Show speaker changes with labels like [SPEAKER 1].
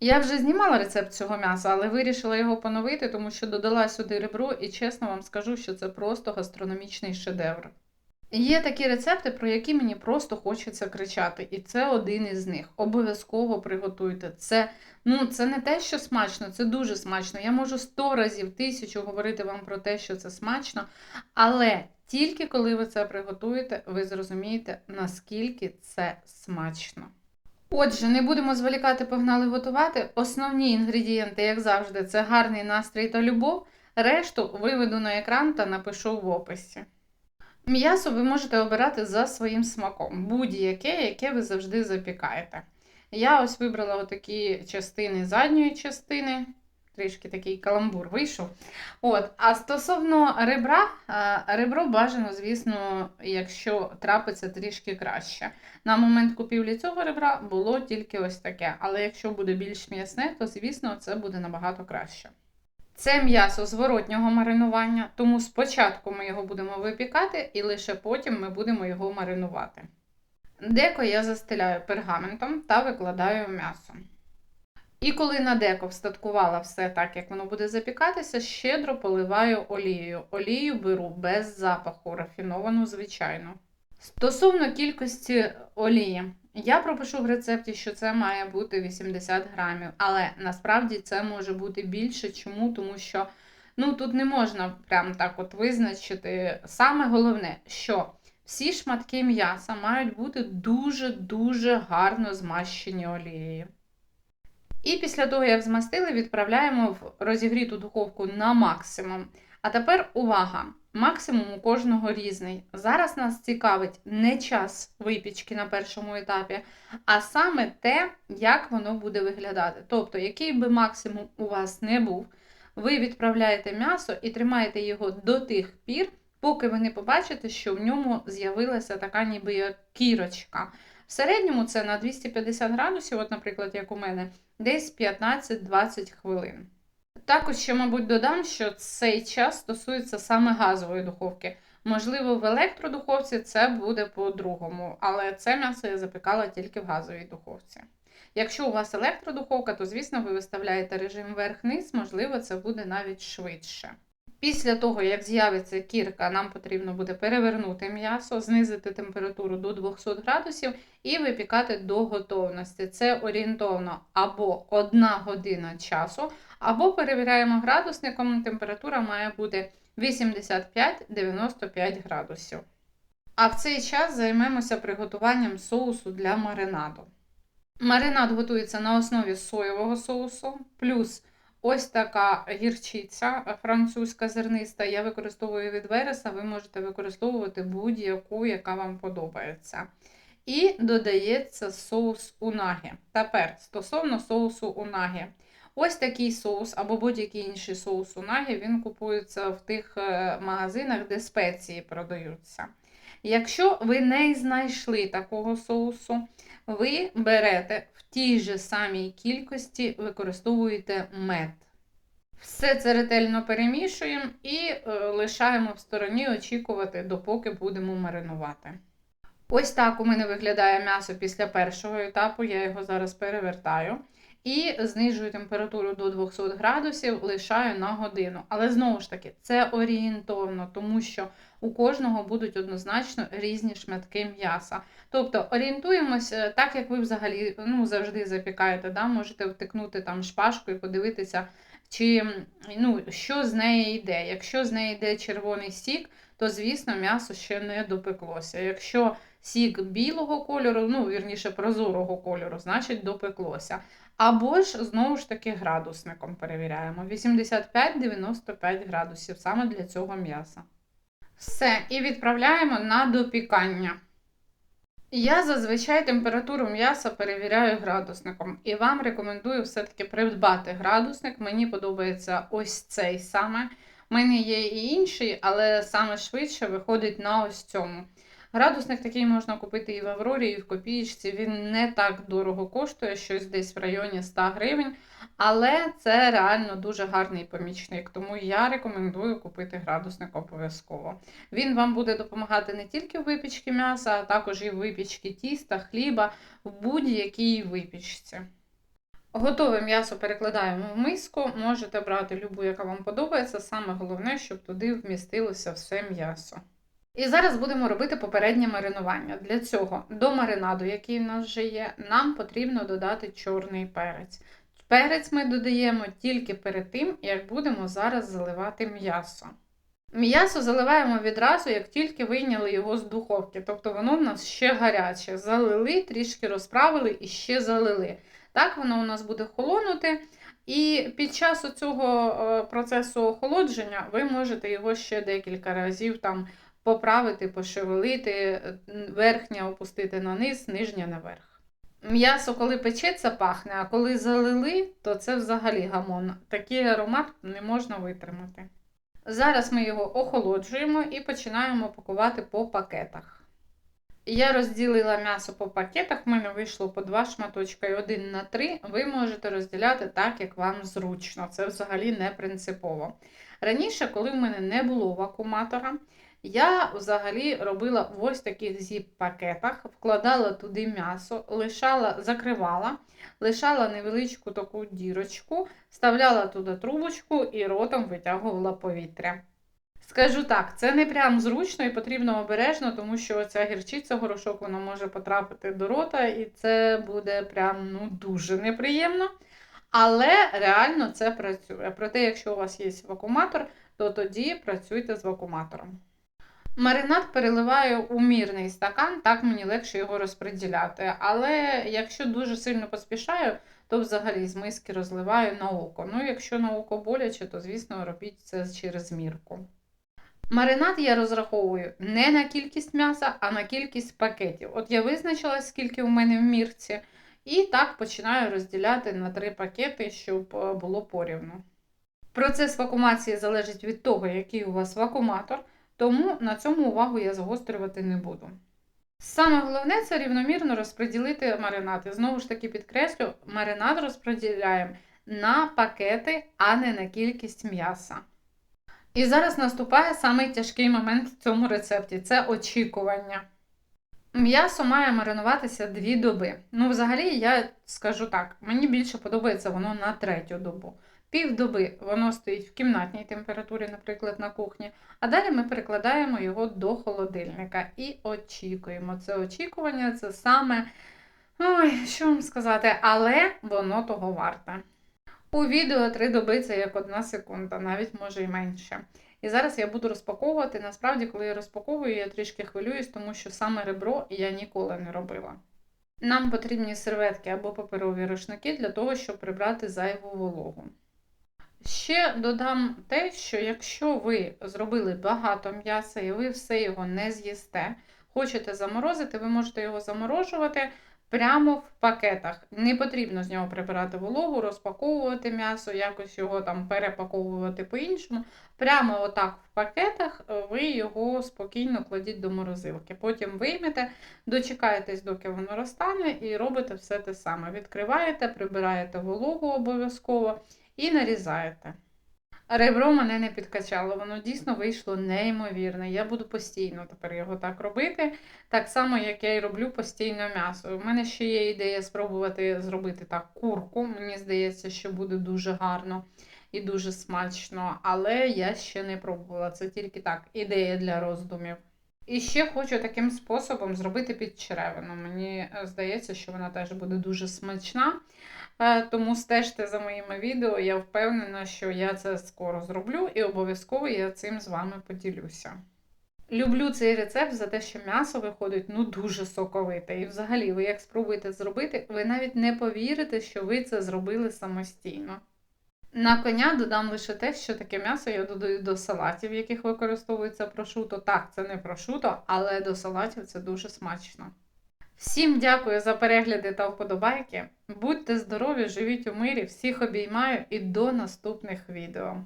[SPEAKER 1] Я вже знімала рецепт цього м'яса, але вирішила його поновити, тому що додала сюди ребро, і чесно вам скажу, що це просто гастрономічний шедевр. Є такі рецепти, про які мені просто хочеться кричати, і це один із них. Обов'язково приготуйте. Це, ну, це не те, що смачно, це дуже смачно. Я можу сто разів, тисячу говорити вам про те, що це смачно, але тільки коли ви це приготуєте, ви зрозумієте, наскільки це смачно. Отже, не будемо зволікати, погнали готувати. Основні інгредієнти, як завжди, це гарний настрій та любов. Решту виведу на екран та напишу в описі. М'ясо ви можете обирати за своїм смаком, будь-яке, яке ви завжди запікаєте. Я ось вибрала отакі частини задньої частини, трішки такий каламбур вийшов. От. А стосовно ребра, ребро бажано, звісно, якщо трапиться трішки краще. На момент купівлі цього ребра було тільки ось таке. Але якщо буде більш м'ясне, то звісно це буде набагато краще. Це м'ясо зворотнього маринування, тому спочатку ми його будемо випікати і лише потім ми будемо його маринувати. Деко я застеляю пергаментом та викладаю м'ясо. І коли на деко встаткувала все так, як воно буде запікатися, щедро поливаю олією. Олію беру без запаху, рафіновану, звичайно. Стосовно кількості олії, я пропишу в рецепті, що це має бути 80 грамів, але насправді це може бути більше. Чому? Тому що ну, тут не можна прям так от визначити. Саме головне, що всі шматки м'яса мають бути дуже-дуже гарно змащені олією. І після того, як змастили, відправляємо в розігріту духовку на максимум. А тепер увага! Максимум у кожного різний. Зараз нас цікавить не час випічки на першому етапі, а саме те, як воно буде виглядати. Тобто, який би максимум у вас не був, ви відправляєте м'ясо і тримаєте його до тих пір, поки ви не побачите, що в ньому з'явилася така ніби як кірочка. В середньому це на 250 градусів, от, наприклад, як у мене, десь 15-20 хвилин. Також ще, мабуть, додам, що цей час стосується саме газової духовки. Можливо, в електродуховці це буде по-другому, але це м'ясо я запікала тільки в газовій духовці. Якщо у вас електродуховка, то, звісно, ви виставляєте режим верх-низ, можливо, це буде навіть швидше. Після того, як з'явиться кірка, нам потрібно буде перевернути м'ясо, знизити температуру до 200 градусів і випікати до готовності. Це орієнтовно або 1 година часу, або перевіряємо градусником, температура має бути 85-95 градусів. А в цей час займемося приготуванням соусу для маринаду. Маринад готується на основі соєвого соусу, плюс ось така гірчиця французька зерниста. Я використовую від вереса, ви можете використовувати будь-яку, яка вам подобається. І додається соус унагі. Тепер стосовно соусу унагі. Ось такий соус або будь-який інший соус унагі, він купується в тих е, магазинах, де спеції продаються. Якщо ви не знайшли такого соусу, ви берете в тій же самій кількості, використовуєте мед. Все це ретельно перемішуємо і е, лишаємо в стороні очікувати, допоки будемо маринувати. Ось так у мене виглядає м'ясо після першого етапу, я його зараз перевертаю. І знижую температуру до 200 градусів, лишаю на годину. Але знову ж таки, це орієнтовно, тому що у кожного будуть однозначно різні шматки м'яса. Тобто орієнтуємося, так як ви взагалі ну, завжди запікаєте, да? можете втикнути там шпажку і подивитися, чи ну, що з неї йде. Якщо з неї йде червоний сік, то звісно м'ясо ще не допеклося. Якщо сік білого кольору, ну, вірніше, прозорого кольору, значить допеклося. Або ж, знову ж таки, градусником перевіряємо. 85-95 градусів саме для цього м'яса. Все, і відправляємо на допікання. Я зазвичай температуру м'яса перевіряю градусником, і вам рекомендую все-таки придбати градусник. Мені подобається ось цей саме. У мене є і інший, але саме швидше виходить на ось цьому. Градусник такий можна купити і в Аврорі, і в копієчці. Він не так дорого коштує, щось десь в районі 100 гривень. Але це реально дуже гарний помічник, тому я рекомендую купити градусник обов'язково. Він вам буде допомагати не тільки в випічці м'яса, а також і в випічці тіста, хліба, в будь-якій випічці. Готове м'ясо перекладаємо в миску. Можете брати любу, яка вам подобається. Саме головне, щоб туди вмістилося все м'ясо. І зараз будемо робити попереднє маринування. Для цього до маринаду, який в нас вже є, нам потрібно додати чорний перець. Перець ми додаємо тільки перед тим, як будемо зараз заливати м'ясо. М'ясо заливаємо відразу, як тільки вийняли його з духовки. Тобто воно в нас ще гаряче. Залили, трішки розправили і ще залили. Так, воно у нас буде холонути. І під час цього е, процесу охолодження ви можете його ще декілька разів там поправити, пошевелити, верхнє опустити на низ, нижнє наверх. М'ясо, коли печеться, пахне, а коли залили, то це взагалі гамон. Такий аромат не можна витримати. Зараз ми його охолоджуємо і починаємо пакувати по пакетах. Я розділила м'ясо по пакетах, в мене вийшло по два шматочка і один на три. Ви можете розділяти так, як вам зручно. Це взагалі не принципово. Раніше, коли в мене не було вакууматора, я взагалі робила в ось таких зіп-пакетах, вкладала туди м'ясо, лишала, закривала, лишала невеличку таку дірочку, вставляла туди трубочку і ротом витягувала повітря. Скажу так, це не прям зручно і потрібно обережно, тому що ця гірчиця горошок вона може потрапити до рота, і це буде прям ну, дуже неприємно. Але реально це працює. Проте, якщо у вас є вакууматор, то тоді працюйте з вакууматором. Маринад переливаю у мірний стакан, так мені легше його розподіляти. Але якщо дуже сильно поспішаю, то взагалі з миски розливаю на око. Ну, якщо на око боляче, то, звісно, робіть це через мірку. Маринад я розраховую не на кількість м'яса, а на кількість пакетів. От я визначила, скільки у мене в мірці, і так починаю розділяти на три пакети, щоб е, було порівну. Процес вакуумації залежить від того, який у вас вакууматор, тому на цьому увагу я загострювати не буду. Саме головне це рівномірно розподілити маринад. Знову ж таки підкреслю, маринад розподіляємо на пакети, а не на кількість м'яса. І зараз наступає самий тяжкий момент в цьому рецепті це очікування. М'ясо має маринуватися дві доби. Ну, взагалі, я скажу так, мені більше подобається воно на третю добу. Півдоби воно стоїть в кімнатній температурі, наприклад, на кухні, а далі ми перекладаємо його до холодильника і очікуємо. Це очікування це саме, ой, що вам сказати, але воно того варте. У відео три доби це як одна секунда, навіть може і менше. І зараз я буду розпаковувати. Насправді, коли я розпаковую, я трішки хвилююсь, тому що саме ребро я ніколи не робила. Нам потрібні серветки або паперові рушники для того, щоб прибрати зайву вологу. Ще додам те, що якщо ви зробили багато м'яса і ви все його не з'їсте, хочете заморозити, ви можете його заморожувати прямо в пакетах. Не потрібно з нього прибирати вологу, розпаковувати м'ясо, якось його там перепаковувати по-іншому. Прямо отак в пакетах е, ви його спокійно кладіть до морозилки. Потім виймете, дочекаєтесь, доки воно розтане, і робите все те саме. Відкриваєте, прибираєте вологу обов'язково і нарізаєте. Ребро мене не підкачало, воно дійсно вийшло неймовірне. Я буду постійно тепер його так робити. Так само, як я і роблю постійно м'ясо. У мене ще є ідея спробувати зробити так курку. Мені здається, що буде дуже гарно і дуже смачно, але я ще не пробувала. Це тільки так, ідея для роздумів. І ще хочу таким способом зробити підчеревину. Мені здається, що вона теж буде дуже смачна. Е, тому стежте за моїми відео, я впевнена, що я це скоро зроблю і обов'язково я цим з вами поділюся. Люблю цей рецепт за те, що м'ясо виходить ну дуже соковите. І взагалі, ви як спробуєте зробити, ви навіть не повірите, що ви це зробили самостійно. На коня додам лише те, що таке м'ясо я додаю до салатів, яких використовується прошуто. Так, це не прошуто, але до салатів це дуже смачно. Всім дякую за перегляди та вподобайки. Будьте здорові, живіть у мирі, всіх обіймаю і до наступних відео.